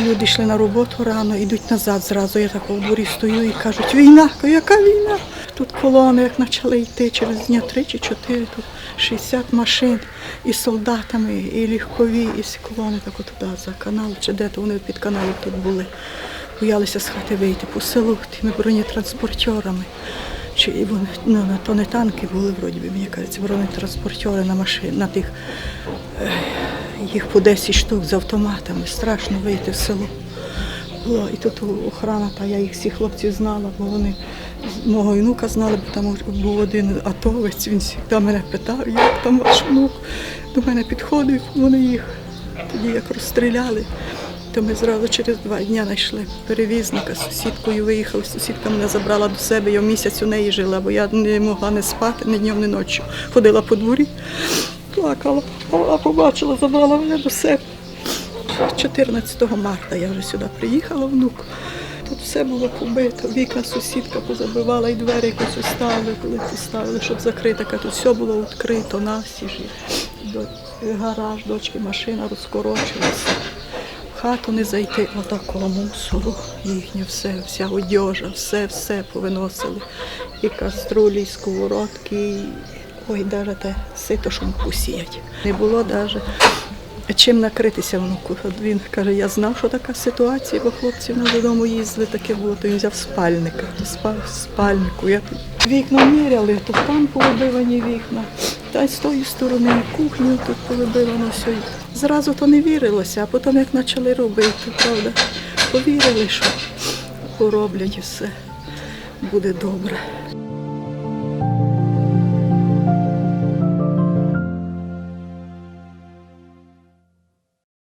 люди йшли на роботу рано, йдуть назад зразу. Я так у дворі стою і кажуть, війна, яка війна? Тут колони, як почали йти через дня три чи чотири, тут 60 машин і солдатами, і легкові, і всі колони так туди за канал, чи де то вони під каналом тут були. Боялися з хати вийти по селу тими бронетранспортерами. Чи вони, ну, то не танки були, вроді мені кажеться, бронетранспортери на машин, на тих їх по 10 штук з автоматами. Страшно вийти в село. Було. І тут охрана, та я їх всіх хлопців знала, бо вони мого внука знали, бо там був один атовець, він завжди мене питав, як там ваш внук. До мене підходив, вони їх тоді як розстріляли. То ми зразу через два дні знайшли перевізника з сусідкою виїхали. Сусідка мене забрала до себе, я місяць у неї жила, бо я не могла не спати ні днем, ні ночі. Ходила по дворі, плакала, а побачила, забрала мене до себе. 14 марта я вже сюди приїхала, внук. Тут все було побито, вікна сусідка позабивала і двері якось оставили, коли поставили, щоб закрити. Тут все було відкрито, навсі До, гараж, дочки, машина розкорочилася. В хату не зайти, отакого мусору, їхнє все, вся одежа, все, все повиносили. І каструлі, і сковородки, ой, навіть те сито, що муку сіять. Не було навіть чим накритися внуку. От він каже, я знав, що така ситуація, бо хлопці в нас додому їздили, таке було, то він взяв спальника, то спав спальнику. Я тут вікна міряли, то там повибивані вікна, та й з тої сторони кухню тут повибивано все. Зразу то не вірилося, а потім як почали робити, правда, повірили, що пороблять і все буде добре.